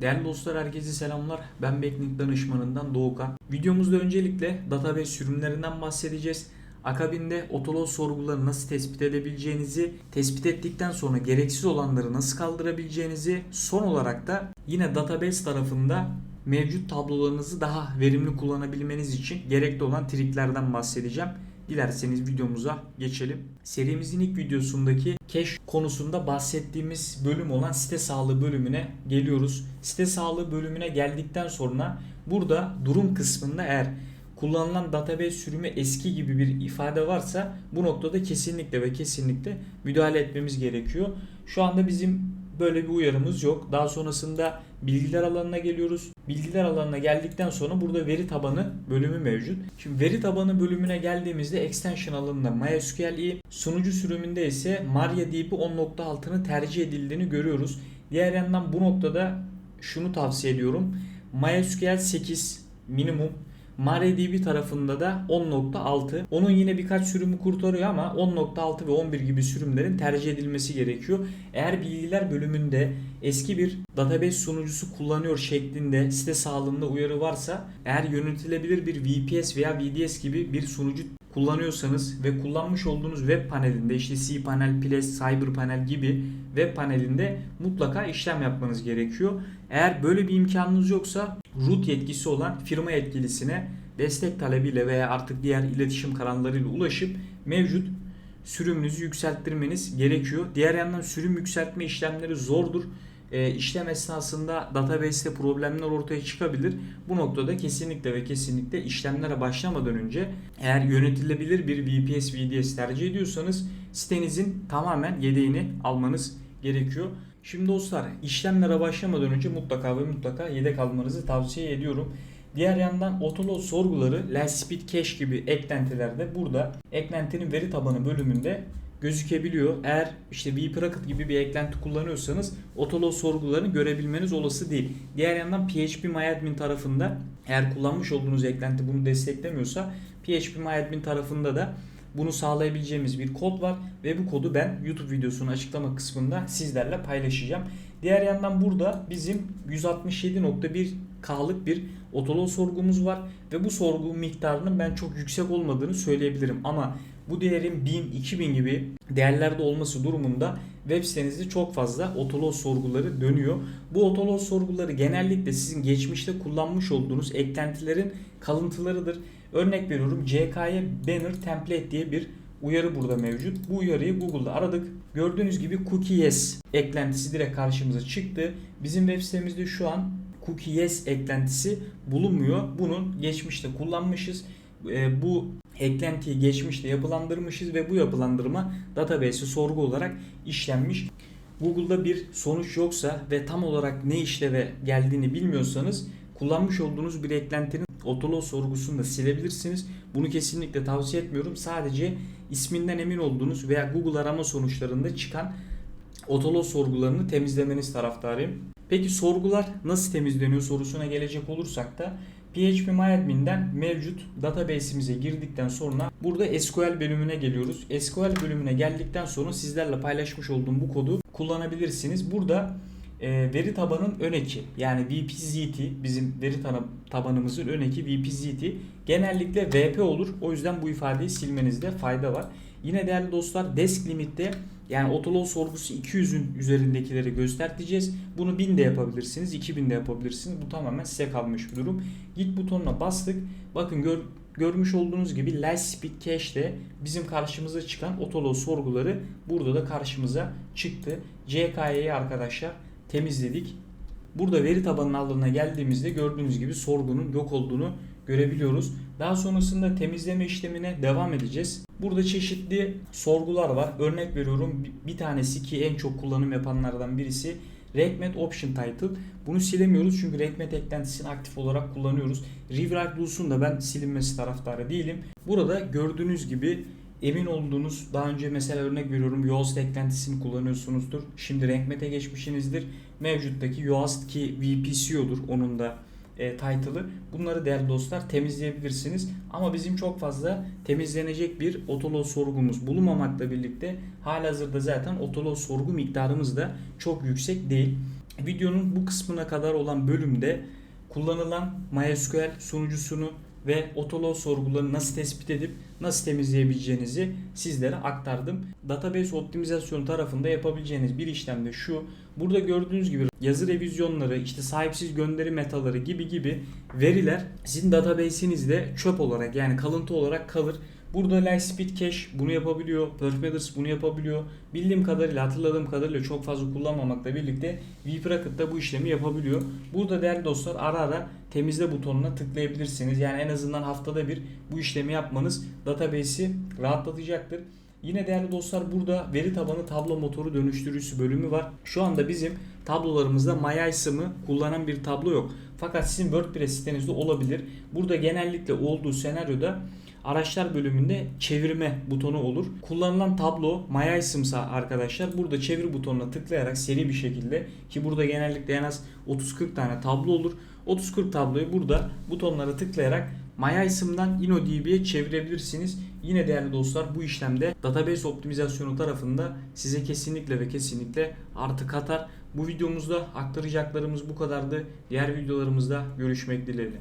Değerli dostlar herkese selamlar. Ben Backlink danışmanından Doğukan. Videomuzda öncelikle database sürümlerinden bahsedeceğiz. Akabinde otolog sorguları nasıl tespit edebileceğinizi, tespit ettikten sonra gereksiz olanları nasıl kaldırabileceğinizi, son olarak da yine database tarafında mevcut tablolarınızı daha verimli kullanabilmeniz için gerekli olan triklerden bahsedeceğim. Dilerseniz videomuza geçelim. Serimizin ilk videosundaki cache konusunda bahsettiğimiz bölüm olan site sağlığı bölümüne geliyoruz. Site sağlığı bölümüne geldikten sonra burada durum kısmında eğer kullanılan database sürümü eski gibi bir ifade varsa bu noktada kesinlikle ve kesinlikle müdahale etmemiz gerekiyor. Şu anda bizim böyle bir uyarımız yok. Daha sonrasında bilgiler alanına geliyoruz. Bilgiler alanına geldikten sonra burada veri tabanı bölümü mevcut. Şimdi veri tabanı bölümüne geldiğimizde extension alanında MySQL'i, sunucu sürümünde ise MariaDB 10.6'nın tercih edildiğini görüyoruz. Diğer yandan bu noktada şunu tavsiye ediyorum. MySQL 8 minimum MariaDB tarafında da 10.6. Onun yine birkaç sürümü kurtarıyor ama 10.6 ve 11 gibi sürümlerin tercih edilmesi gerekiyor. Eğer bilgiler bölümünde eski bir database sunucusu kullanıyor şeklinde site sağlığında uyarı varsa eğer yönetilebilir bir VPS veya VDS gibi bir sunucu kullanıyorsanız ve kullanmış olduğunuz web panelinde işte cPanel, Ples, CyberPanel gibi web panelinde mutlaka işlem yapmanız gerekiyor. Eğer böyle bir imkanınız yoksa root yetkisi olan firma yetkilisine destek talebiyle veya artık diğer iletişim kanallarıyla ulaşıp mevcut sürümünüzü yükselttirmeniz gerekiyor. Diğer yandan sürüm yükseltme işlemleri zordur. E, işlem esnasında database'te problemler ortaya çıkabilir. Bu noktada kesinlikle ve kesinlikle işlemlere başlamadan önce eğer yönetilebilir bir VPS VDS tercih ediyorsanız sitenizin tamamen yedeğini almanız gerekiyor. Şimdi dostlar işlemlere başlamadan önce mutlaka ve mutlaka yedek almanızı tavsiye ediyorum. Diğer yandan otolog sorguları Last Speed Cache gibi eklentilerde burada eklentinin veri tabanı bölümünde gözükebiliyor. Eğer işte vProcket gibi bir eklenti kullanıyorsanız otolog sorgularını görebilmeniz olası değil. Diğer yandan PHPMyAdmin tarafında eğer kullanmış olduğunuz eklenti bunu desteklemiyorsa PHPMyAdmin tarafında da bunu sağlayabileceğimiz bir kod var ve bu kodu ben YouTube videosunun açıklama kısmında sizlerle paylaşacağım. Diğer yandan burada bizim 167.1K'lık bir otolog sorgumuz var ve bu sorgu miktarının ben çok yüksek olmadığını söyleyebilirim ama bu değerin 1000, 2000 gibi değerlerde olması durumunda web sitenizde çok fazla otolog sorguları dönüyor. Bu otolog sorguları genellikle sizin geçmişte kullanmış olduğunuz eklentilerin kalıntılarıdır. Örnek veriyorum CK'ye banner template diye bir uyarı burada mevcut. Bu uyarıyı Google'da aradık. Gördüğünüz gibi cookie yes eklentisi direkt karşımıza çıktı. Bizim web sitemizde şu an cookie yes eklentisi bulunmuyor. Bunun geçmişte kullanmışız. E, bu eklentiyi geçmişte yapılandırmışız ve bu yapılandırma database'e sorgu olarak işlenmiş. Google'da bir sonuç yoksa ve tam olarak ne işleve geldiğini bilmiyorsanız kullanmış olduğunuz bir eklentinin otolog sorgusunu da silebilirsiniz. Bunu kesinlikle tavsiye etmiyorum. Sadece isminden emin olduğunuz veya Google arama sonuçlarında çıkan otolog sorgularını temizlemeniz taraftarıyım. Peki sorgular nasıl temizleniyor sorusuna gelecek olursak da PHPMyAdmin'den mevcut database'imize girdikten sonra burada SQL bölümüne geliyoruz. SQL bölümüne geldikten sonra sizlerle paylaşmış olduğum bu kodu kullanabilirsiniz. Burada e, veri tabanın ön eki yani VPZT bizim veri tabanımızın ön eki VPZT genellikle VP olur. O yüzden bu ifadeyi silmenizde fayda var. Yine değerli dostlar desk limitte yani otolog sorgusu 200'ün üzerindekileri göstereceğiz. Bunu 1000 de yapabilirsiniz, 2000 de yapabilirsiniz. Bu tamamen size kalmış bir durum. Git butonuna bastık. Bakın gör, görmüş olduğunuz gibi Last Speed Cache'de bizim karşımıza çıkan otolog sorguları burada da karşımıza çıktı. CK'yi arkadaşlar temizledik. Burada veri tabanının alanına geldiğimizde gördüğünüz gibi sorgunun yok olduğunu görebiliyoruz. Daha sonrasında temizleme işlemine devam edeceğiz. Burada çeşitli sorgular var. Örnek veriyorum bir tanesi ki en çok kullanım yapanlardan birisi Regmet Option Title. Bunu silemiyoruz çünkü Regmet eklentisini aktif olarak kullanıyoruz. Rewrite Rules'un da ben silinmesi taraftarı değilim. Burada gördüğünüz gibi emin olduğunuz daha önce mesela örnek veriyorum Yoast eklentisini kullanıyorsunuzdur. Şimdi Regmet'e geçmişsinizdir. Mevcuttaki Yoast ki VPCO'dur onun da e, title'ı. Bunları değerli dostlar temizleyebilirsiniz. Ama bizim çok fazla temizlenecek bir otolog sorgumuz bulunmamakla birlikte halihazırda zaten otolog sorgu miktarımız da çok yüksek değil. Videonun bu kısmına kadar olan bölümde kullanılan MySQL sunucusunu ve otolog sorgularını nasıl tespit edip nasıl temizleyebileceğinizi sizlere aktardım. Database optimizasyonu tarafında yapabileceğiniz bir işlem de şu. Burada gördüğünüz gibi yazı revizyonları, işte sahipsiz gönderi metaları gibi gibi veriler sizin database'inizde çöp olarak yani kalıntı olarak kalır. Burada Lightspeed Cache bunu yapabiliyor. Perf bunu yapabiliyor. Bildiğim kadarıyla, hatırladığım kadarıyla çok fazla kullanmamakla birlikte vProcket da bu işlemi yapabiliyor. Burada değerli dostlar ara ara temizle butonuna tıklayabilirsiniz. Yani en azından haftada bir bu işlemi yapmanız database'i rahatlatacaktır. Yine değerli dostlar burada veri tabanı tablo motoru dönüştürücüsü bölümü var. Şu anda bizim tablolarımızda MyISIM'ı kullanan bir tablo yok. Fakat sizin WordPress sitenizde olabilir. Burada genellikle olduğu senaryoda araçlar bölümünde çevirme butonu olur. Kullanılan tablo MyISIM'sa arkadaşlar burada çevir butonuna tıklayarak seri bir şekilde ki burada genellikle en az 30-40 tane tablo olur. 30-40 tabloyu burada butonlara tıklayarak MyISIM'dan InnoDB'ye çevirebilirsiniz. Yine değerli dostlar bu işlemde database optimizasyonu tarafında size kesinlikle ve kesinlikle artı katar. Bu videomuzda aktaracaklarımız bu kadardı. Diğer videolarımızda görüşmek dileğiyle.